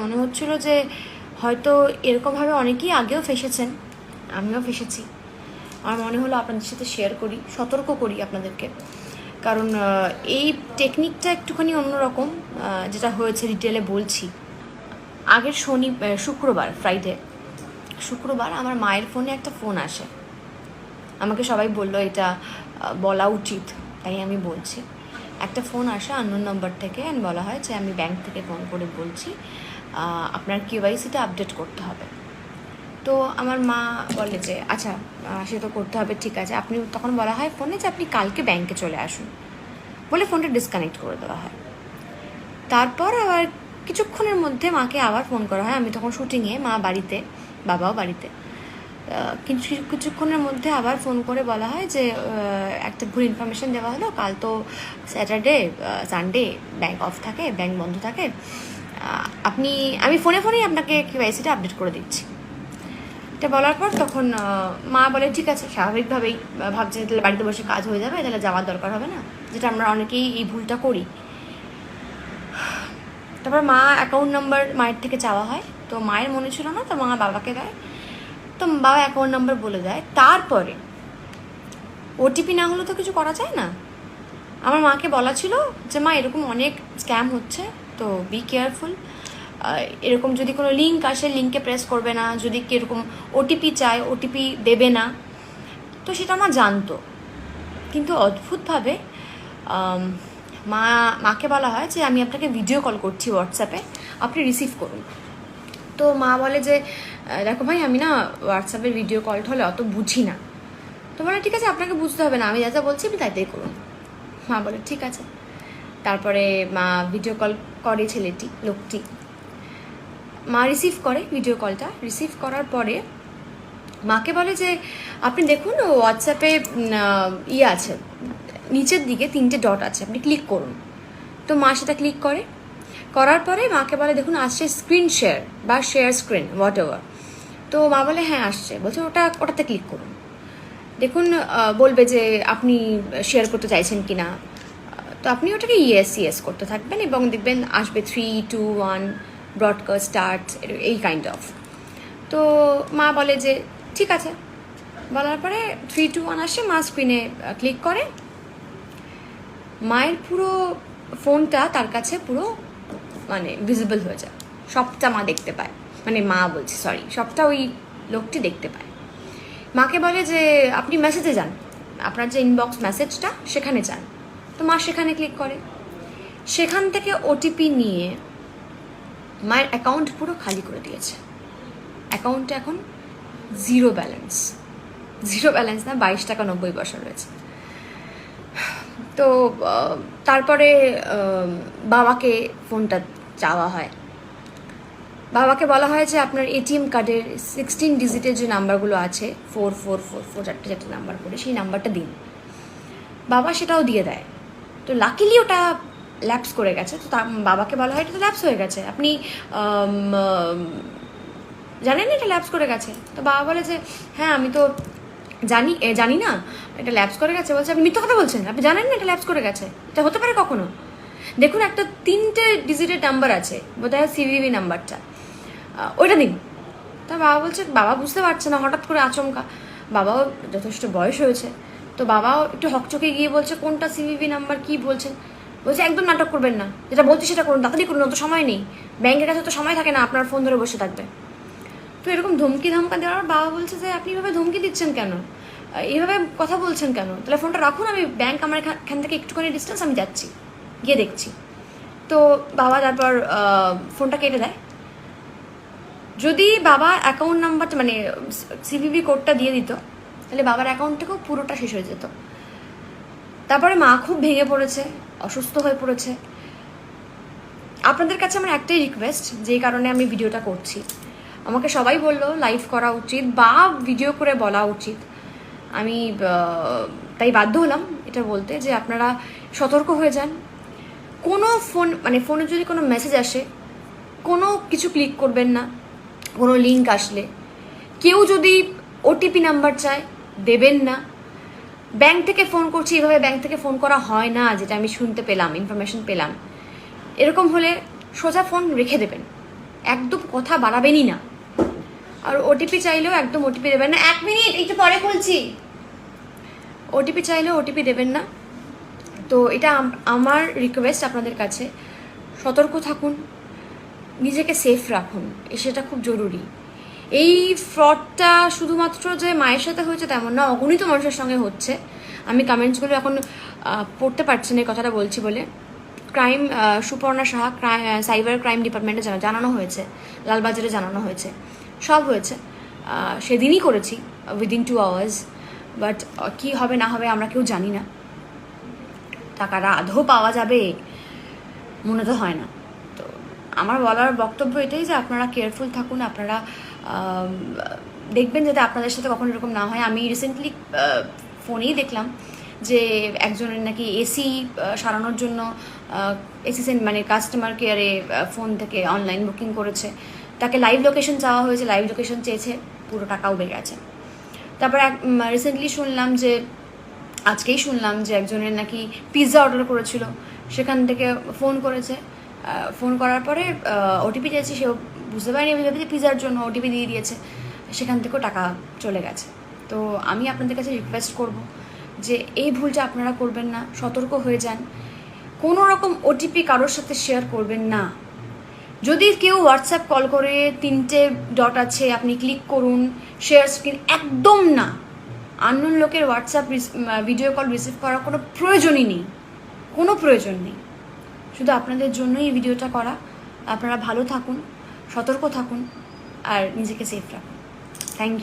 মনে হচ্ছিল যে হয়তো এরকমভাবে অনেকেই আগেও ফেসেছেন, আমিও ফেসেছি। আমার মনে হলো আপনাদের সাথে শেয়ার করি, সতর্ক করি আপনাদেরকে। কারণ এই টেকনিকটা একটুখানি অন্যরকম যেটা হয়েছে ডিটেলে বলছি। আগের শনি শুক্রবার ফ্রাইডে শুক্রবার আমার মায়ের ফোনে একটা ফোন আসে। আমাকে সবাই বলল, এটা বলা উচিত। তাই আমি বলছি। একটা ফোন আসে আননোন নম্বর থেকে অ্যান্ড বলা হয় যে, আমি ব্যাংক থেকে ফোন করে বলছি আপনার কেওয়াইসিটা আপডেট করতে হবে। তো আমার মা বলে যে আচ্ছা সে তো করতে হবে, ঠিক আছে। আপনি তখন বলা হয় ফোনে যে, আপনি কালকে ব্যাংকে চলে আসুন। বলে ফোনটা ডিসকানেক্ট করে দেওয়া হয়। তারপর আবার কিছুক্ষণের মধ্যে মাকে আবার ফোন করা হয়। আমি তখন শুটিংয়ে মা বাড়িতে, বাবাও বাড়িতে। কিছু, কিছুক্ষণের মধ্যে আবার ফোন করে বলা হয় যে একটা ভুল ইনফরমেশন দেওয়া হলো। কাল তো স্যাটারডে সানডে ব্যাংক অফ থাকে ব্যাংক বন্ধ থাকে। আপনি, আমি ফোনে ফোনেই আপনাকে কেওয়াইসিটা আপডেট করে দিচ্ছি। এটা বলার পর তখন মা বলে, ঠিক আছে, স্বাভাবিকভাবেই ভাবছে তাহলে বাড়িতে বসে কাজ হয়ে যাবে, তাহলে যাওয়ার দরকার হবে না। যেটা আমরা অনেকেই এই ভুলটা করি। তারপর মা অ্যাকাউন্ট নাম্বার মায়ের থেকে চাওয়া হয়। তো মায়ের মনে ছিল না, তো মা বাবাকে দেয়। তো বাবা অ্যাকাউন্ট নাম্বার বলে দেয়। তারপরে ওটিপি না হলে তো কিছু করা যায় না। আমার মাকে বলা ছিল যে, মা, এরকম অনেক স্ক্যাম হচ্ছে। তো বি কেয়ারফুল এরকম যদি কোনো লিঙ্ক আসে লিঙ্কে প্রেস করবে না, যদি কীরকম ওটিপি চায় ওটিপি দেবে না, তো সেটা মা জানতো। কিন্তু অদ্ভুতভাবে মা, মাকে বলা হয় যে আমি আপনাকে ভিডিও কল করছি হোয়াটসঅ্যাপে আপনি রিসিভ করুন। তো মা বলে যে দেখো ভাই, আমি না হোয়াটসঅ্যাপে ভিডিও কল হলে অত বুঝি না। তো বলে, ঠিক আছে, আপনাকে বুঝতে হবে না, আমি যা যা বলছি, আপনি তাই তাই করুন। মা বলে, ঠিক আছে। তারপরে মা ভিডিও কল করে ছেলেটি, লোকটি। মা রিসিভ করে ভিডিও কলটা রিসিভ করার পরে মাকে বলে যে, আপনি দেখুন হোয়াটসঅ্যাপে ইয়ে আছে। নিচের দিকে তিনটে ডট আছে। আপনি ক্লিক করুন। তো মা সেটা ক্লিক করে। করার পরে মাকে বলে, দেখুন, আসছে স্ক্রিন শেয়ার বা শেয়ার স্ক্রিন হোয়াট এভার তো মা বলে হ্যাঁ আসছে। বলছে, ওটা, ওটাতে ক্লিক করুন। দেখুন বলবে যে, আপনি শেয়ার করতে চাইছেন কি না তো আপনি ওটাকে ইয়েস ইয়েস করতে থাকবেন এবং দেখবেন আসবে three two one broadcast start এই কাইন্ড অফ তো মা বলে যে, ঠিক আছে। বলার পরে থ্রি টু ওয়ান আসে, মা স্ক্রিনে ক্লিক করে। মায়ের পুরো ফোনটা তার কাছে পুরো মানে ভিজিবল হয়ে যায়। সবটা মা দেখতে পায়। মানে মা বলছে সরি সবটা ওই লোকটি দেখতে পায়। মাকে বলে যে, আপনি মেসেজে যান। আপনার যে ইনবক্স মেসেজটা সেখানে যান। তো মা সেখানে ক্লিক করে। সেখান থেকে ওটিপি নিয়ে মায়ের অ্যাকাউন্ট পুরো খালি করে দিয়েছে। অ্যাকাউন্টে এখন জিরো ব্যালেন্স জিরো ব্যালেন্স না, বাইশ টাকা নব্বই পয়সা রয়েছে। তো তারপরে বাবাকে ফোনটা চাওয়া হয়। বাবাকে বলা হয় যে, আপনার এটিএম কার্ডের সিক্সটিন ডিজিটের যে নাম্বারগুলো আছে ফোর ফোর ফোর ফোর চারটে চারটে নাম্বার করে, সেই নাম্বারটা দিন। বাবা সেটাও দিয়ে দেয়। তো লাকিলি ওটা ল্যাপস করে গেছে। তো তা বাবাকে বলা হয় এটা তো ল্যাপস হয়ে গেছে। আপনি জানেন এটা ল্যাপস করে গেছে? তো বাবা বলে যে হ্যাঁ আমি তো জানি জানি না, এটা ল্যাপস করে গেছে। বলছে, আপনি মিথ্যা কথা বলছেন? আপনি জানেন না এটা ল্যাপস করে গেছে? এটা হতে পারে কখনো? দেখুন, একটা তিনটে ডিজিটের নাম্বার আছে, বোধহয় সিভিভি নাম্বারটা ওইটা দিন। তা বাবা বলছে, বাবা বুঝতে পারছে না, হঠাৎ করে আচমকা। বাবাও যথেষ্ট বয়স হয়েছে। তো বাবাও একটু হকচকে গিয়ে বলছে, কোনটা সিভিভি নাম্বার কি বলছেন বলছে, একদম নাটক করবেন না। যেটা বলছি সেটা করুন, তাড়াতাড়ি করুন, অত সময় নেই। ব্যাংকের কাছে তো সময় থাকে না, আপনার ফোন ধরে বসে থাকবে। তো এরকম ধমকি ধমকা দেওয়ার বাবা বলছে যে, আপনি এভাবে ধমকি দিচ্ছেন কেন? এইভাবে কথা বলছেন কেন? তাহলে ফোনটা রাখুন, আমি ব্যাংক আমার এখা- এখান থেকে একটুখানি ডিস্টেন্স আমি যাচ্ছি, গিয়ে দেখছি। তো বাবা তারপর ফোনটা কেটে দেয়। যদি বাবা অ্যাকাউন্ট নাম্বারটা মানে সিভিভি কোডটা দিয়ে দিত তাহলে বাবার অ্যাকাউন্ট থেকেও পুরোটা শেষ হয়ে যেত। তারপরে মা খুব ভেঙে পড়েছে, অসুস্থ হয়ে পড়েছে। আপনাদের কাছে আমার একটাই রিকোয়েস্ট যেই কারণে আমি ভিডিওটা করছি। আমাকে সবাই বলল লাইভ করা উচিত বা ভিডিও করে বলা উচিত। আমি তাই বাধ্য হলাম এটা বলতে, যে আপনারা সতর্ক হয়ে যান। কোনো ফোন মানে ফোনে যদি কোনো মেসেজ আসে, কোনো কিছু ক্লিক করবেন না, কোনো লিঙ্ক আসলে। কেউ যদি ওটিপি নাম্বার চায় দেবেন না। ব্যাংক থেকে ফোন করছি, এভাবে ব্যাংক থেকে ফোন করা হয় না, যেটা আমি শুনতে পেলাম ইনফরমেশন পেলাম। এরকম হলে সোজা ফোন রেখে দেবেন। একদম কথা বাড়াবেনই না। আর ওটিপি চাইলেও একদম ওটিপি দেবেন না। এক মিনিট, একটু পরে খুলছি ওটিপি চাইলেও ওটিপি দেবেন না। তো এটা আমার রিকোয়েস্ট আপনাদের কাছে। সতর্ক থাকুন। নিজেকে সেফ রাখুন। সেটা খুব জরুরি। এই ফ্রডটা শুধুমাত্র যে মায়ের সাথে হয়েছে তেমন না, অগণিত মানুষের সঙ্গে হচ্ছে। আমি কমেন্টসগুলো এখন পড়তে পারছি না এই কথাটা বলছি বলে। Crime Suparna Saha cyber crime ডিপার্টমেন্টে জানানো হয়েছে, লালবাজারে জানানো হয়েছে। সব হয়েছে। সেদিনই করেছি উইদিন টু আওয়ার্স বাট কী হবে না হবে আমরা কেউ জানি না। টাকাটা আদৌ পাওয়া যাবে, মনে তো হয় না। তো আমার বলার বক্তব্য এটাই যে আপনারা কেয়ারফুল থাকুন, আপনারা দেখবেন যাতে আপনাদের সাথে কখনো এরকম না হয়। আমি রিসেন্টলি ফোনেই দেখলাম যে একজনের নাকি এসি সারানোর জন্য এসি সেন্ট মানে কাস্টমার কেয়ারে ফোন থেকে অনলাইন বুকিং করেছে। তাকে লাইভ লোকেশন চাওয়া হয়েছে লাইভ লোকেশন চেয়েছে, পুরো টাকাও বেড়ে গেছে। তারপর এক রিসেন্টলি শুনলাম যে, আজকেই শুনলাম যে একজনের নাকি পিৎজা অর্ডার করেছিল। সেখান থেকে ফোন করেছে। ফোন করার পরে ওটিপি চেয়েছে, সেও বুঝতে পারিনি আমি ভেবেছি পিৎজার জন্য ওটিপি দিয়ে দিয়েছে। সেখান থেকেও টাকা চলে গেছে। তো আমি আপনাদের কাছে রিকোয়েস্ট করব যে এই ভুলটা আপনারা করবেন না, সতর্ক হয়ে যান। কোনো রকম ওটিপি কারোর সাথে শেয়ার করবেন না। যদি কেউ হোয়াটসঅ্যাপ কল করে, তিনটে ডট আছে, আপনি ক্লিক করুন শেয়ার স্ক্রিন একদম না। আননোন লোকের হোয়াটসঅ্যাপ ভিডিও কল রিসিভ করার কোনো প্রয়োজনই নেই। কোনো প্রয়োজন নেই। শুধু আপনাদের জন্যই এই ভিডিওটা করা। আপনারা ভালো থাকুন। সতর্ক থাকুন আর নিজেকে সেফ রাখুন। Thank you